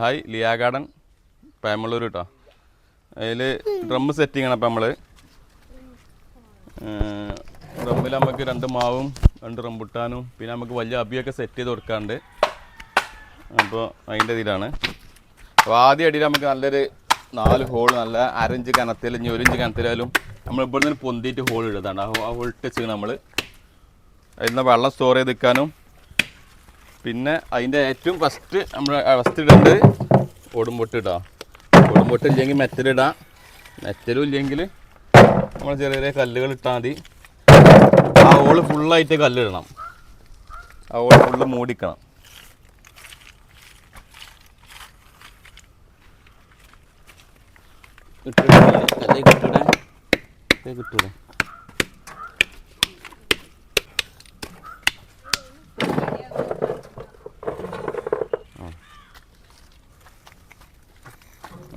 Hi Liya garden പേമളൂർ കേട്ടോ അതിൽ drum setting ആണ് അപ്പം നമ്മൾ ഡ്രമ്മിൽ നമുക്ക് രണ്ട് മാവും രണ്ട് റംബുട്ടാനും പിന്നെ നമുക്ക് വലിയ അബിയൊക്കെ സെറ്റ് ചെയ്ത് കൊടുക്കാണ്ട്. അപ്പോൾ അതിന്റെ ഇതിലാണ്. അപ്പോൾ ആദ്യം അടിയിൽ നമുക്ക് നല്ലൊരു നാല് ഹോൾ നല്ല അരഞ്ച് കനത്തിൽ ഇനി ഒരു ഇഞ്ച് കനത്തിലായാലും നമ്മൾ ഇവിടെ നിന്ന് പൊന്തിയിട്ട് ഹോൾ ഇടുന്നതാണ്. ആ ഹോൾ ഇട്ട് നമ്മൾ അതിൽ നിന്ന് വെള്ളം സ്റ്റോർ ചെയ്ത് വെക്കാനും പിന്നെ അതിന്റെ ഏറ്റവും ഫസ്റ്റ് നമ്മൾ ഫസ്റ്റ് ഇടേണ്ടത് ഓടുമ്പൊട്ട് ഇടാം. ഓടുമ്പൊട്ട് ഇല്ലെങ്കിൽ മെറ്റലിടാം മെറ്റലും ഇല്ലെങ്കിൽ നമ്മൾ ചെറിയ ചെറിയ കല്ലുകൾ ഇട്ടാൽ മതി. ആ ഓൾ ഫുള്ളായിട്ട് കല്ലിടണം. ആ ഓൾ ഫുള്ള് മൂടിക്കണം. കിട്ടൂടെ? കിട്ടൂടെ കിട്ടൂടെ?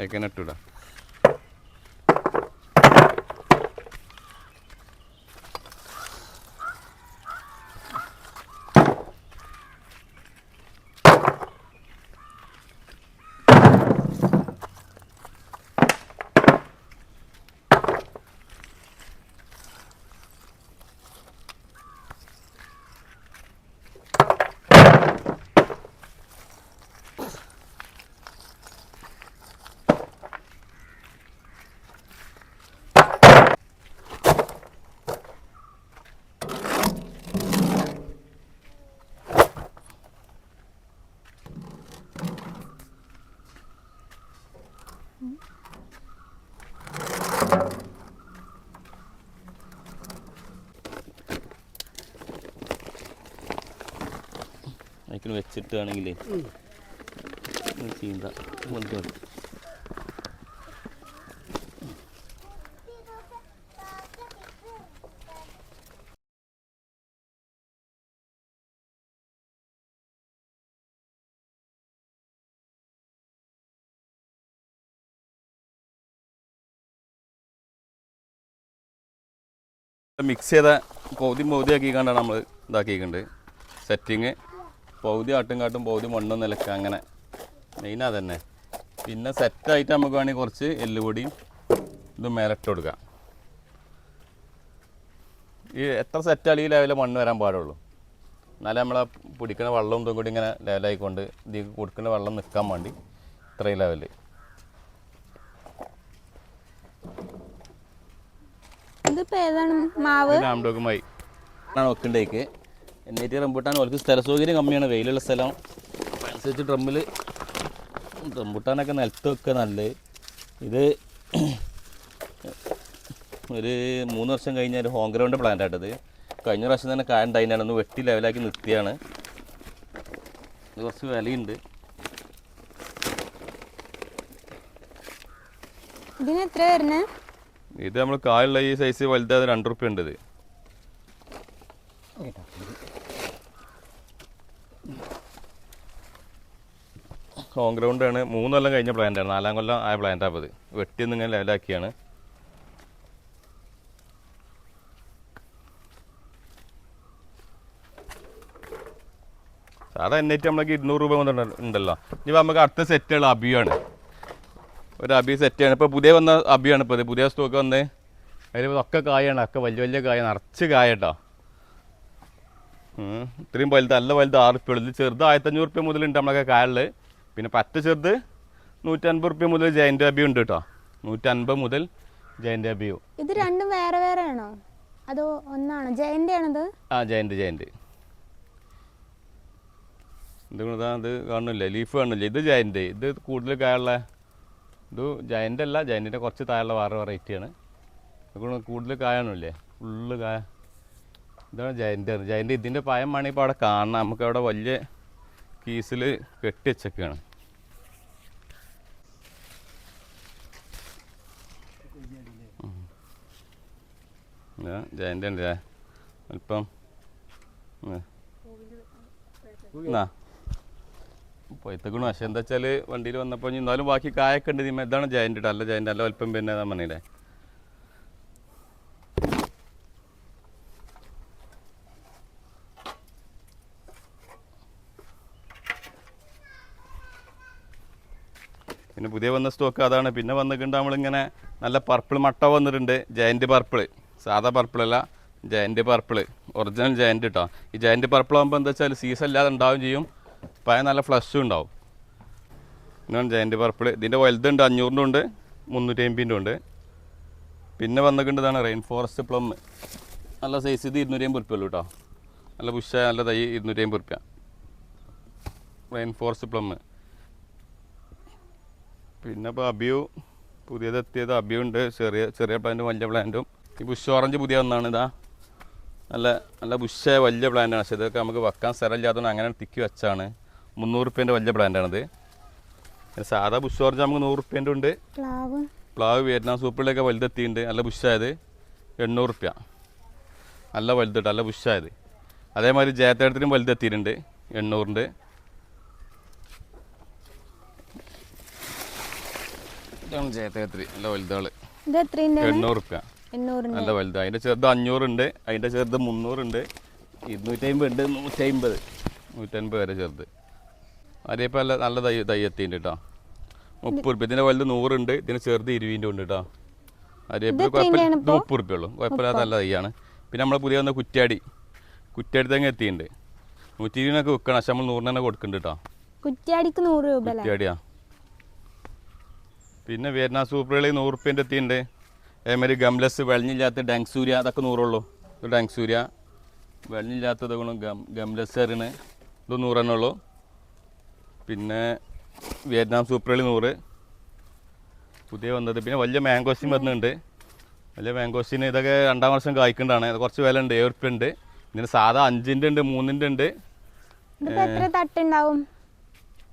ഇട്ടൂടാ അതിന് വെച്ചിട്ടാണെങ്കിലേ ചീന്ത വന്ന് മിക്സ് ചെയ്ത പൗതി പൗതി ആക്കിക്കാണ്ടാണ് നമ്മൾ ഇതാക്കിയിട്ടുണ്ട് സെറ്റിങ് പൗതി ആട്ടും കാട്ടും പൗതി മണ്ണും നിലക്ക അങ്ങനെ. മെയിൻ അതന്നെ. പിന്നെ സെറ്റായിട്ട് നമുക്ക് വേണമെങ്കിൽ കുറച്ച് എല്ലുപൊടിയും ഇത് മേലിട്ട് കൊടുക്കാം. ഈ എത്ര സെറ്റ് ഈ ലെവലിൽ മണ്ണ് വരാൻ പാടുള്ളൂ. എന്നാലേ നമ്മളെ പിടിക്കുന്ന വെള്ളം ഇതും കൂടി ഇങ്ങനെ ലെവലായിക്കൊണ്ട് ഇതിൽ കൊടുക്കുന്ന വെള്ളം നിൽക്കാൻ വേണ്ടി ഇത്രയും ലെവലിൽ ഇതിപ്പോ ഏതാണ്? മാവ്? രാംഡോഗുമായി ആണ് വെക്കണ്ടേക്ക് എന്നിട്ട് റംബൂട്ടാൻ. ഓർക്ക് സ്ഥല സൗകര്യം കമ്മിയാണ്. വെയിലുള്ള സ്ഥലം. അനുസരിച്ച് ഡ്രമ്മിൽ റംബൂട്ടാനൊക്കെ നിലത്ത് വെക്കുക നല്ലത് ഇത് ഒരു മൂന്ന് വർഷം കഴിഞ്ഞ ഒരു ഹോം ഗ്രൗണ്ട് പ്ലാന്റ് ആട്ടത്. കഴിഞ്ഞ പ്രാവശ്യം തന്നെ കായ ഉണ്ടായിനാണ്. ഒന്ന് വെട്ടി ലെവലാക്കി നിർത്തിയാണ്. ഇത് കുറച്ച് വിലയുണ്ട്. ഇതിന് എത്ര വരുന്നേ? ഇത് നമ്മൾ കാലുള്ള ഈ സൈസ് വലുതായത് രണ്ട് റുപ്യ ഉണ്ട് ഇത്. ഹോം ഗ്രൗണ്ട് ആണ്. മൂന്ന് കൊല്ലം കഴിഞ്ഞ പ്ലാന്റ് ആണ്. നാലാം കൊല്ലം ആയ പ്ലാന്റ് അപ്പോൾ വെട്ടി ഇങ്ങനെ ലെവലാക്കിയാണ്. സാധാ എന്നിട്ട് നമ്മളൊക്കെ ഇരുന്നൂറ് രൂപ കൊണ്ടുണ്ടല്ലോ ഇനി നമുക്ക് അടുത്ത സെറ്റുകൾ അബിയാണ്. ഒരു അബി സെറ്റാണ് ഇപ്പോൾ പുതിയ വന്ന അബിയാണ് ഇപ്പോൾ പുതിയ സ്റ്റോക്ക് വന്ന് അതിൽ ഒക്കെ കായാണ്. ഒക്കെ വലിയ വലിയ കായ നിറച്ച് കായ കേട്ടോ ഇത്രയും വലുത് നല്ല വലുത് ആറ് റുപ്യ ഉള്ളു. ഇത് ചെറുത് ആയിരത്തഞ്ഞൂറ് റുപ്യ മുതലുണ്ട് നമ്മളൊക്കെ കായലിൽ പിന്നെ പറ്റ ചെറുത് നൂറ്റൻപത് റുപ്യ മുതൽ ജയന്റ് അബി ഉണ്ട് കേട്ടോ നൂറ്റൻപത് മുതൽ ജയന്റ് അബിയോ. ഇത് രണ്ടും വേറെ വേറെ ആണോ? അതോ ഒന്നാണോ? ജയന്റ് ആണത്? ആ ജയന്റ് ജയന്റ് എന്തുകൊണ്ടാണ് അത് കാണുന്നില്ല? ലീഫ് കാണില്ല ഇത് ജയന്റ് ഇത് കൂടുതൽ കായുള്ള ഇത് ജയന്റ് അല്ല ജയന്റിന്റെ കുറച്ച് താഴെയുള്ള വേറെ വെറൈറ്റിയാണ് കൂടുതൽ കായാണല്ലേ? ഫുള്ള് കായ ഇതാണ് ജയന്റ് ജയന്റ് ഇതിന്റെ പായം വേണമെങ്കിൽ ഇപ്പോൾ അവിടെ കാണണം. നമുക്ക് അവിടെ വലിയ കീസിൽ കെട്ടി വെച്ചൊക്കെയാണ് ജയന്റ് ഉണ്ട് അല്പം എന്നാ പൊയ്ത്തക്കണു പക്ഷെ എന്താ വെച്ചാൽ വണ്ടിയിൽ വന്നപ്പോൾ എന്നാലും ബാക്കി കായൊക്കെ ഉണ്ട്. ഇനി ഇതാണ് ജയന്റെ അല്ല ജയന്റെ അല്ല അല്പം പിന്നെ പറഞ്ഞില്ലേ? പിന്നെ പുതിയ വന്ന സ്റ്റോക്ക് അതാണ്. പിന്നെ വന്നിട്ടുണ്ട് നമ്മളിങ്ങനെ നല്ല പർപ്പിൾ മട്ട വന്നിട്ടുണ്ട്. ജയന്റ് പർപ്പിൾ സാധാ പർപ്പിളല്ല ജയന്റ് പർപ്പിൾ ഒറിജിനൽ ജയന്റ് കേട്ടോ ഈ ജയന്റ് പർപ്പിൾ ആകുമ്പോൾ എന്താ വെച്ചാൽ സീസൺ ഇല്ലാതെ ഉണ്ടാവുകയും ചെയ്യും. പഴയ നല്ല ഫ്ലഷും ഉണ്ടാവും. ഇതാണ് ജയന്റ് പർപ്പിൾ ഇതിന്റെ വലുതുണ്ട് അഞ്ഞൂറിന്റെ ഉണ്ട് മുന്നൂറ്റി അമ്പതിന്റെ ഉണ്ട്. പിന്നെ വന്നിട്ടുണ്ട് ഇതാണ് റെയിൻ ഫോറസ്റ്റ് പ്ലം നല്ല സൈസ് ഇത് ഇരുന്നൂറ്റി അമ്പത് ഉറുപ്പ്യ ഉള്ളൂ കേട്ടോ നല്ല പുഷ നല്ല തൈ ഇരുന്നൂറ്റി അമ്പത് ഉറുപ്പ്യ റെയിൻ ഫോറസ്റ്റ് പ്ലം പിന്നെ ഇപ്പോൾ അബിയു പുതിയത് എത്തിയത് അബിയു ഉണ്ട്. ചെറിയ ചെറിയ പ്ലാന്റും വലിയ പ്ലാന്റും ഈ ബുഷ് ഓറഞ്ച് പുതിയ ഒന്നാണ് ഇതാ. നല്ല നല്ല ബുഷായ വലിയ പ്ലാന്റാണ് പക്ഷേ ഇതൊക്കെ നമുക്ക് വെക്കാൻ സ്ഥലമില്ലാത്തതുകൊണ്ട് അങ്ങനെ തിക്കി വെച്ചാണ് മുന്നൂറ് റുപ്യേന്റെ വലിയ പ്ലാന്റാണിത് പിന്നെ സാധാ ബുഷ് ഓർജ് നമുക്ക് നൂറ് റുപ്യേന്റെ ഉണ്ട്. പ്ലാവ്. പ്ലാവ് വിയറ്റ്നാം സൂപ്പിലൊക്കെ വലുതെത്തിയിട്ടുണ്ട്. നല്ല ബുഷായത് എണ്ണൂറ് റുപ്യ നല്ല വലുതിട്ട് നല്ല ബുഷായത്. അതേമാതിരി ജയത്തേടത്തിനും വലുതെത്തിയിട്ടുണ്ട്. എണ്ണൂറിന്റെ. ഇതാണ് ജയത്തേടത്തിൽ നല്ല വലുതാൾ. എണ്ണൂറ് റുപ്യ നല്ല വലുത്. അതിന്റെ ചെറുത് അഞ്ഞൂറുണ്ട്. അതിന്റെ ചെറുത് മുന്നൂറുണ്ട്. ഇരുന്നൂറ്റമ്പത് ഉണ്ട് നൂറ്റമ്പത് നൂറ്റൻപത് വരെ ചെറുത്. അതേപ്പോൾ നല്ല നല്ല തൈ തൈ എത്തിയിട്ടുണ്ട് കേട്ടോ മുപ്പത് റുപ്യ. ഇതിന്റെ വലുത് നൂറുണ്ട് ഇതിന് ചെറുത് ഇരുപതിന്റെ ഉണ്ട് കേട്ടോ അതേപോലെ കുഴപ്പമില്ല. ഇത് മുപ്പത് റുപ്യ ഉള്ളൂ. കുഴപ്പമില്ലാത്ത നല്ല തൈയാണ്. പിന്നെ നമ്മൾ പുതിയ വന്ന കുറ്റാടി കുറ്റാടി തങ്ങ എത്തിയിട്ടുണ്ട്. നൂറ്റി ഇരുപതിനൊക്കെ വിൽക്കണം. പക്ഷെ നമ്മൾ നൂറിന് തന്നെ കൊടുക്കുന്നുണ്ട് കേട്ടോ കുറ്റാടിക്ക് നൂറ് രൂപ കുറ്റാടിയാ കുറ്റ്യാടിയാ. പിന്നെ വിയറ്റ്നാം സൂപ്പറുകൾ നൂറ് റുപ്യന്റെ എത്തിയിട്ടുണ്ട്. അതേമാതിരി ഗംലസ് വെള്ളഞ്ഞില്ലാത്ത ഡാങ്സൂര്യ അതൊക്കെ നൂറുള്ളൂ. ഇത് ഡാങ്സൂര്യ വെള്ളഞ്ഞില്ലാത്തത് ഗുണം ഗം ഗംലസ് അറിയണ് ഇത് നൂറെണ്ണേ ഉള്ളൂ. പിന്നെ വിയറ്റ്നാം സൂപ്പറളി നൂറ്. പുതിയ വന്നത്. പിന്നെ വലിയ മാംഗോസ്റ്റിൻ വരുന്നുണ്ട് വലിയ മാംഗോസ്റ്റിന് ഇതൊക്കെ രണ്ടാം വർഷം കായ്ക്കേണ്ടതാണ് ഇത് കുറച്ച് വില ഉണ്ട് റുപ്യ ഉണ്ട്. ഇതിന് സാധാ അഞ്ചിന്റെ ഉണ്ട് മൂന്നിന്റെ ഉണ്ട്.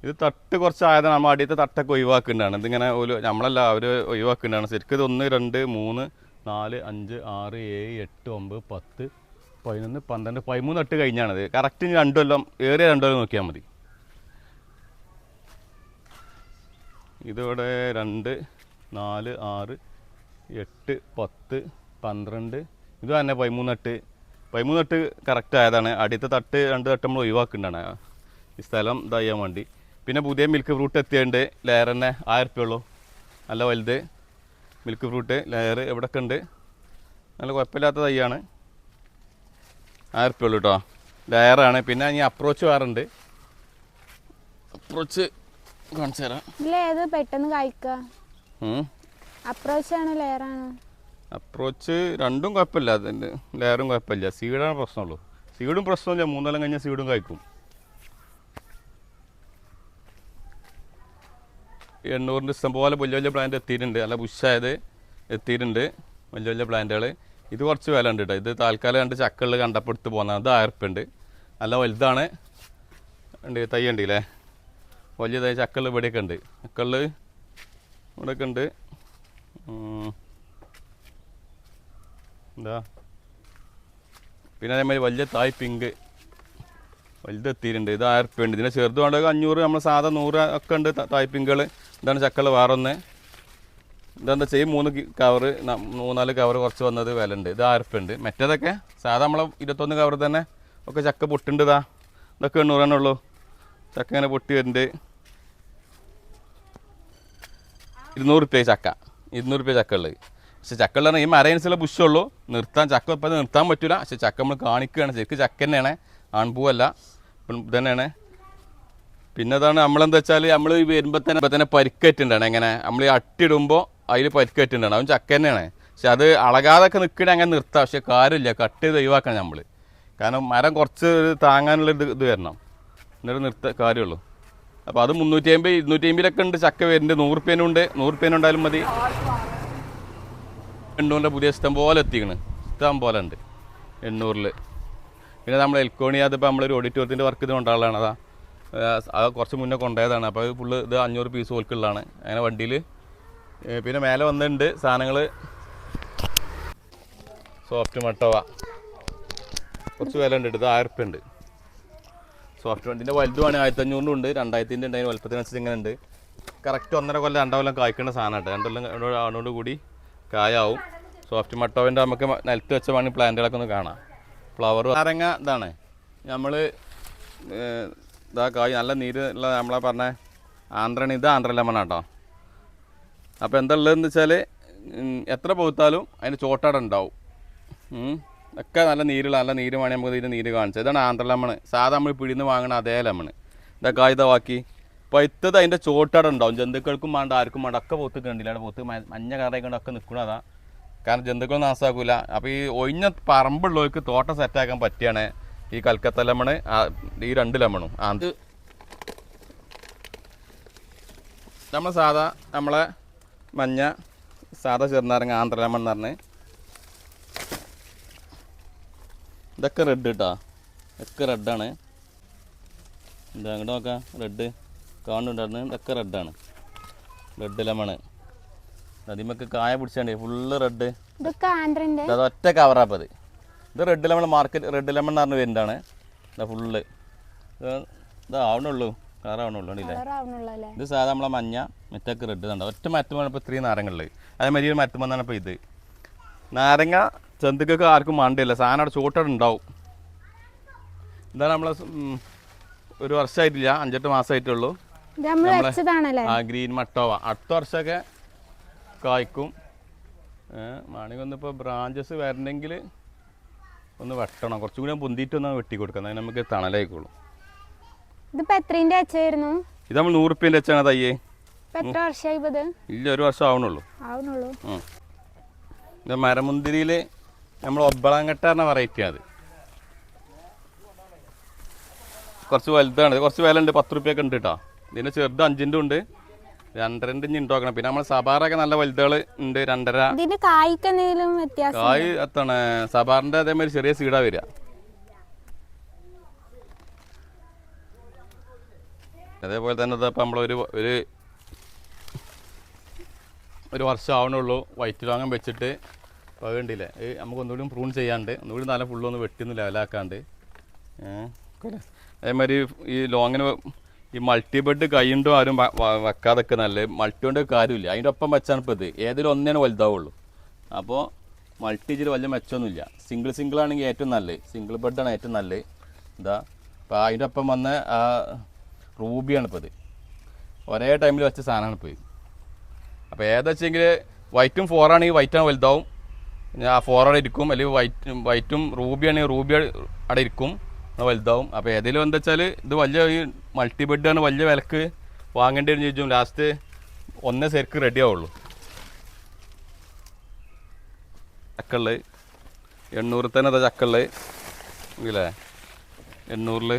ഇത് തട്ട് കുറച്ചായതാണ്. നമ്മൾ അടിയത്തെ തട്ടൊക്കെ ഒഴിവാക്കേണ്ടതാണ് ഇതിങ്ങനെ ഒരു നമ്മളല്ല അവർ ഒഴിവാക്കേണ്ടതാണ് ശരിക്കും ഇത് ഒന്ന് രണ്ട് മൂന്ന് നാല് അഞ്ച് ആറ് ഏഴ് എട്ട് ഒമ്പത് പത്ത് പതിനൊന്ന് പന്ത്രണ്ട് പതിമൂന്ന് തട്ട് കഴിഞ്ഞാണിത്. കറക്റ്റ് രണ്ടു കൊല്ലം ഏറിയ രണ്ടു കൊല്ലം നോക്കിയാൽ മതി. ഇതിവിടെ രണ്ട് നാല് ആറ് എട്ട് പത്ത് പന്ത്രണ്ട്. ഇത് തന്നെ പതിമൂന്ന് തട്ട് പതിമൂന്ന് തട്ട് കറക്റ്റ് ആയതാണ്. അടുത്ത തട്ട് രണ്ട് തട്ട് നമ്മൾ ഒഴിവാക്കേണ്ടതാണ് ഈ സ്ഥലം ഇതായാൻ വേണ്ടി. പിന്നെ പുതിയ മിൽക്ക് ഫ്രൂട്ട് എത്തിയുണ്ട് ലെയർ തന്നെ ആയിരം റുപ്യ ഉള്ളൂ. നല്ല വലുത് മിൽക്ക് ഫ്രൂട്ട് ലെയർ എവിടെയൊക്കെ ഉണ്ട്. നല്ല കുഴപ്പമില്ലാത്ത തൈയാണ്. ആയിരം റുപ്യ ഉള്ളൂ കേട്ടോ ലെയറാണ് പിന്നെ ഇനി അപ്രോച്ച് വേറുണ്ട്. അപ്രോച്ച് കാണിച്ചു തരാം. ഇതിലേത് പെട്ടെന്ന് കായ്ക്കുക ഉം. അപ്രോച്ച് ആണോ ലെയർ ആണോ അപ്രോച്ച് രണ്ടും കുഴപ്പമില്ല. അതിന്റെ ലെയറും കുഴപ്പമില്ല. സീഡാണ് പ്രശ്നമുള്ളൂ. സീഡും പ്രശ്നമില്ല. മൂന്നെല്ലാം കഴിഞ്ഞാൽ സീഡും കഴിക്കും എണ്ണൂറിന്റെ ഇഷ്ടം പോലെ വലിയ വലിയ പ്ലാന്റ് എത്തിയിട്ടുണ്ട്. നല്ല ബുഷായത് എത്തിയിട്ടുണ്ട്. വലിയ വലിയ പ്ലാന്റുകൾ ഇത് കുറച്ച് വില ഉണ്ട് കേട്ടോ ഇത് താൽക്കാലം രണ്ട് ചക്കളിൽ കണ്ടപ്പെടുത്ത് പോകുന്നതാണ് അത് ആയിരം നല്ല വലുതാണ്. ഉണ്ട് തൈ ഉണ്ടല്ലേ? വലിയ ചക്കൾ ഇവിടെയൊക്കെ ഉണ്ട്. ചക്കൾ ഇവിടെയൊക്കെ ഉണ്ട്. എന്താ പിന്നെ അതേമാതിരി വലിയ തായ് പിങ്ക് വലുത് എത്തിയിട്ടുണ്ട്. ഇത് ആയിരം ഉറുപ്പ്യ ഉണ്ട് ഇതിന്റെ ചെറുത് വേണ്ടത് അഞ്ഞൂറ് നമ്മൾ സാധാ നൂറ് ഒക്കെ ഉണ്ട് തായ് പിങ്കുകൾ ഇതാണ് ചക്കൾ വേറെ ഒന്ന് ഇതെന്താ ചെയ്യും മൂന്ന് കവറ് മൂന്നാൽ കവർ കുറച്ച് വന്നത് വില ഉണ്ട്. ഇത് ആയിരം ഉറുപ്പ്യ ഉണ്ട് മറ്റേതൊക്കെ? സാധാ നമ്മളെ ഇരുപത്തൊന്ന് കവർ തന്നെ. ഒക്കെ ചക്ക പൊട്ടുണ്ട് ഇതാ. ഇതൊക്കെ എണ്ണൂറ് തന്നെ ഉള്ളൂ. ചക്ക ഇങ്ങനെ പൊട്ടി വരുന്നുണ്ട്. ഇരുന്നൂറ് റുപ്യ ചക്ക. ഇരുന്നൂറ് റുപ്യ ചക്ക ഉള്ളത്. പക്ഷെ ചക്ക ഉള്ള ഈ മരയനുസരിച്ചുള്ള ബുഷുള്ളൂ നിർത്താൻ ചക്ക ഇപ്പം നിർത്താൻ പറ്റില്ല പക്ഷെ ചക്ക നമ്മൾ കാണിക്കുകയാണ്. ശരിക്കും ചക്ക തന്നെയാണ്. ആൺപൂവല്ല. ഇതന്നെയാണ്. ഇത് തന്നെയാണ് പിന്നെ അതാണ് നമ്മളെന്താ വെച്ചാൽ നമ്മൾ വരുമ്പോൾ തന്നെ ഇപ്പം തന്നെ പരിക്കേറ്റുണ്ടാണ് എങ്ങനെ? നമ്മൾ ഈ അട്ടിടുമ്പോൾ അതിൽ പരിക്കേറ്റുണ്ടാണ് അവൻ ചക്ക തന്നെയാണ്. പക്ഷെ അത് അളകാതൊക്കെ നിൽക്കണേ അങ്ങനെ നിർത്താം. പക്ഷെ കാര്യമില്ല. കട്ട് ചെയ്ത് ഒഴിവാക്കണം നമ്മൾ കാരണം മരം കുറച്ച് താങ്ങാനുള്ള ഇത് ഇത് വരണം. എന്നിട്ട് നിർത്ത കാര്യമുള്ളൂ. അപ്പോൾ അത് മുന്നൂറ്റി അമ്പത് ഇരുന്നൂറ്റി അമ്പതിലൊക്കെ ഉണ്ട് ചക്ക വരുന്നുണ്ട്. നൂറ് പേനും ഉണ്ട് നൂറ് പേന ഉണ്ടായാലും മതി. എണ്ണൂറിന്റെ പുതിയ ഇഷ്ടം പോലെ എത്തിക്കണ്. ഇഷ്ടം പോലെ ഉണ്ട്. എണ്ണൂറിൽ പിന്നെ നമ്മൾ എൽക്കോണി അതിപ്പോൾ നമ്മളൊരു ഓഡിറ്റോറിയത്തിന്റെ വർക്ക് ഇത് കൊണ്ടാളാണ് അതാ അത് കുറച്ച് മുന്നേ കൊണ്ടുപോയതാണ്. അപ്പോൾ അത് ഫുള്ള് ഇത് അഞ്ഞൂറ് പീസ് പോൽക്കുള്ളതാണ് അങ്ങനെ വണ്ടിയിൽ പിന്നെ മേലെ വന്നിട്ടുണ്ട് സാധനങ്ങൾ സോഫ്റ്റ് മട്ടവ. കുറച്ച് വില ഉണ്ട് ഇത് ആയിരം ഉറുപ്പ്യ ഉണ്ട്. സോഫ്റ്റ് വണ്ടിന്റെ വലുതുമാണ് ആയിരത്തി അഞ്ഞൂറിന്റെ ഉണ്ട്. രണ്ടായിരത്തിന്റെ ഉണ്ട്. അതിന് വലുപ്പത്തിനനുസരിച്ച് ഇങ്ങനെ ഉണ്ട്. കറക്റ്റ് ഒന്നര കൊല്ലം രണ്ടാം കൊല്ലം കായ്ക്കേണ്ട സാധനമായിട്ട് രണ്ടൊല്ലം ആണോട് കൂടി കായാവും. സോഫ്റ്റ് മട്ടോവിന്റെ നമുക്ക് നിലത്ത് വെച്ച വേണമെങ്കിൽ പ്ലാന്റുകളൊക്കെ ഒന്ന് കാണാം. ഫ്ലവർ നാരങ്ങ ഇതാണ്. നമ്മൾ ഇതാ കായ്. നല്ല നീര് ഉള്ള നമ്മളെ പറഞ്ഞ ആന്ധ്രണ് ഇത് ആന്ധ്ര ലെമൺ കേട്ടോ. അപ്പോൾ എന്താ ഉള്ളതെന്ന് വെച്ചാൽ എത്ര പൗത്താലും അതിന് ചോട്ടാട ഉണ്ടാവും. ഒക്കെ നല്ല നീരുള്ള നല്ല നീര് വേണേൽ നമുക്ക് ഇതിന്റെ നീര് കാണിച്ചത് ഇതാണ് ആന്ധ്ര ലെമൺ സാധാ നമ്മൾ പിടിന്ന് വാങ്ങണ അതേ ലെമൺ ഇതൊക്കെ ആയുധമാക്കി പഴുത്തത് അതിന്റെ ചോട്ടട ഉണ്ടാവും. ജന്തുക്കൾക്കും വേണ്ട ആർക്കും വേണ്ട. ഒക്കെ പൊത്ത് കണ്ടില്ല. അവിടെ പൊത്ത് മഞ്ഞ കറയൊക്കെ ഒക്കെ നിൽക്കണം അതാ. കാരണം ജന്തുക്കൾ നാശാക്കൂല അപ്പോൾ ഈ ഒഴിഞ്ഞ പറമ്പുള്ളവർക്ക് തോട്ടം സെറ്റാക്കാൻ പറ്റിയാണ് ഈ കൽക്കത്ത ലെമണ് ഈ രണ്ട് ലെമണും. അത് നമ്മൾ സാധാ നമ്മളെ മഞ്ഞ സാധാ ചെറുനാരങ്ങ ആന്ധ്ര ലെമൺ എന്ന് പറഞ്ഞ് ഇതൊക്കെ റെഡ് കേട്ടോ ഇതൊക്കെ റെഡാണ് എന്താ അങ്ങോട്ട് നോക്കാം. റെഡ് കാണുന്നുണ്ടായിരുന്നു. ഇതൊക്കെ റെഡാണ് റെഡ് ലെമണ് അതിമൊക്കെ കായ പിടിച്ചാണ്ട്. ഫുള്ള് റെഡ് അത് ഒറ്റ കവറാപ്പത് ഇത് red lemon market red lemon എന്ന് പറഞ്ഞ വരുന്നതാണ്. ഇതാ ഫുള്ള് ഇതാവണുള്ളൂ കാറാവണുള്ളൂ കളറാവണുള്ളൂ കളറാവണുള്ളല്ലേ ഇത് സാധാ നമ്മളെ മഞ്ഞ മറ്റൊക്കെ റെഡ് കണ്ടോ. ഒറ്റ മരത്തുമാണ് ഇപ്പോൾ ഇത്രയും നാരങ്ങളിൽ അതേമാതിരി ഒരു മരത്തുമ്പോൾ തന്നെ ഇപ്പോൾ ഇത്. നാരങ്ങ ചന്തുക്കൊക്കെ ആർക്കും മണ്ടില്ല സാധനം അവിടെ ചൂട്ടോടെ ഉണ്ടാവും ഇതാണ് നമ്മളെ ഒരു വർഷമായിട്ടില്ല അഞ്ചെട്ട് മാസമായിട്ടുള്ളൂ ആ ഗ്രീൻ മട്ടോവ. അടുത്ത വർഷമൊക്കെ കായ്ക്കും. മാണെങ്കിൽ ഒന്നിപ്പോൾ ബ്രാഞ്ചസ് വരണമെങ്കിൽ ഒന്ന് വെട്ടണം. കുറച്ചും കൂടി പൊന്തിയിട്ട് ഒന്ന് വെട്ടി കൊടുക്കണം അതിന് നമുക്ക് തണലായിക്കോളും. ഇതിപ്പോ എത്രേന്റെ അച്ചായിരുന്നു? ഇത് നമ്മൾ നൂറ് റുപ്യേന്റെ വെച്ചാണ് തയ്യേ. ഇപ്പൊ എത്ര വർഷമായി ഇല്ല ഒരു വർഷം ആവണുള്ളൂ ആവണുള്ളൂ മരമുന്തിരിയിൽ നമ്മൾ ഒബ്ബളാങ്കട്ട എന്ന വെറൈറ്റി അത്. കുറച്ച് വലുതാണ്. കുറച്ച് വില ഉണ്ട് പത്ത് റുപ്യൊക്കെ ഉണ്ട് കേട്ടോ ഇതിന്റെ ചെറുത് അഞ്ചിന്റെ ഉണ്ട്. രണ്ടര ഇഞ്ച് ഉണ്ടാക്കണം പിന്നെ നമ്മൾ സബാറൊക്കെ നല്ല വലുതുകൾ ഉണ്ട്. രണ്ടര കായ് എത്താണ് സബാറിന്റെ അതേമാതിരി ചെറിയ സീഡാ വരിക. അതേപോലെ തന്നെ ഇതപ്പം നമ്മളൊരു ഒരു ഒരു വർഷം ആവണുള്ളൂ വൈറ്റ് വാങ്ങാൻ വെച്ചിട്ട് അപ്പോൾ ഈ നമുക്ക് ഒന്നുകൂടി പ്രൂൺ ചെയ്യാണ്ട് ഒന്നുകൂടി നല്ല ഫുള്ളൊന്ന് വെട്ടിന്ന് ലെവലാക്കാണ്ട്. അതേമാതിരി ഈ ലോങ്ങിന് ഈ മൾട്ടി ബെഡ് കൈയുണ്ടോ ആരും വെക്കാതൊക്കെ നല്ല മൾട്ടി കൊണ്ട് കാര്യമില്ല. അതിന്റെ ഒപ്പം വെച്ചാണ് ഇപ്പോൾ ഇത്. ഏതൊരു ഒന്നേനെ വലുതാവുള്ളൂ. അപ്പോൾ മൾട്ടി ഇതിൽ വലിയ മെച്ചമൊന്നുമില്ല. സിംഗിൾ സിംഗിൾ ആണെങ്കിൽ ഏറ്റവും നല്ലത്. സിംഗിൾ ബെഡാണ് ഏറ്റവും നല്ലത്. എന്താ അപ്പോൾ അതിന്റെ ഒപ്പം വന്ന ആ റൂബിയാണ് ഇപ്പോൾ ഇത്. ഒരേ ടൈമിൽ വെച്ച സാധനമാണ് ഇപ്പോൾ അപ്പോൾ ഏതാ വെച്ചെങ്കിൽ വൈറ്റും ഫോറാണെങ്കിൽ വൈറ്റാണ് വലുതാവും. ആ ഫോർ അവിടെ ഇരിക്കും. അല്ലെങ്കിൽ വൈറ്റ് വൈറ്റും റൂബി ആണെങ്കിൽ റൂബി അവിടെ ഇരിക്കും. വലുതാവും. അപ്പോൾ ഏതെങ്കിലും എന്താ വെച്ചാൽ ഇത് വലിയ ഈ മൾട്ടി ആണ് വലിയ വിലക്ക് വാങ്ങേണ്ടി വരും ചോദിച്ചു ലാസ്റ്റ് ഒന്നേ ശരിക്ക് റെഡി ആവുള്ളൂ. ചക്കൾ എണ്ണൂറിൽ തന്നെ അതാ ചക്കൾ ഇല്ലേ? എണ്ണൂറിൽ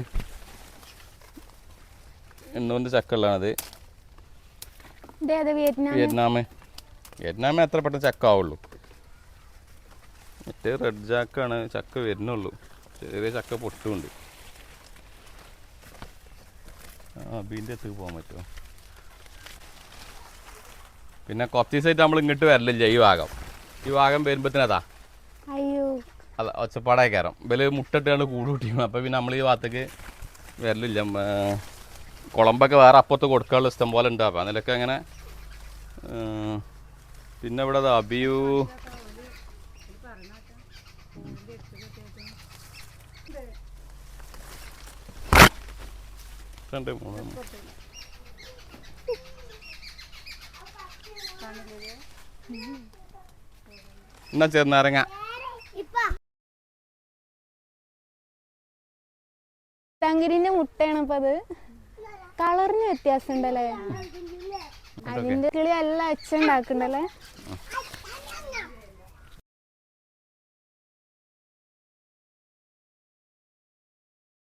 എണ്ണൂറിന്റെ ചക്കുള്ളതാണത് വിയറ്റ്നാമ്? വിയറ്റ്നാമേ. വിയറ്റ്നാം വിയറ്റ്നാം വിയറ്റ്നാം എത്ര പെട്ടെന്ന് ചക്ക ആവുള്ളൂ. മറ്റേ റെഡ് ജാക്കാണ് ചക്ക വരുന്നുള്ളൂ. ചെറിയ ചക്ക പൊട്ടുമുണ്ട്. അബീന്റെ ബീന്റെ അടുത്ത് പോകാൻ പറ്റുമോ? പിന്നെ കുറച്ച് ദിവസമായിട്ട് നമ്മൾ ഇങ്ങോട്ട് വരലില്ല ഈ ഭാഗം ഈ ഭാഗം വരുമ്പോഴത്തേനതാ അയ്യോ. അതെ ഒച്ചപ്പാടായി കയറാം. ഇവൽ മുട്ടിട്ടാണ് കൂട് കൂട്ടിയും അപ്പം പിന്നെ നമ്മൾ ഈ ഭാഗത്തേക്ക് വരലില്ല. കുളമ്പൊക്കെ വേറെ അപ്പുറത്ത് കൊടുക്കാനുള്ള ഇഷ്ടം പോലെ ഉണ്ട്. അപ്പം അതിലൊക്കെ അങ്ങനെ പിന്നെ ഇവിടെ അബിയു രണ്ട് മൂന്ന് എന്നാ ചെറുനാരങ്ങ തങ്കരിന്റെ മുട്ടയാണ് ഇപ്പൊ അത്. കളറിന് വ്യത്യാസം ഉണ്ടല്ലേ അതിന്റെ കിളി എല്ലാം അച്ഛൻ ഉണ്ടാക്കണ്ടല്ലേ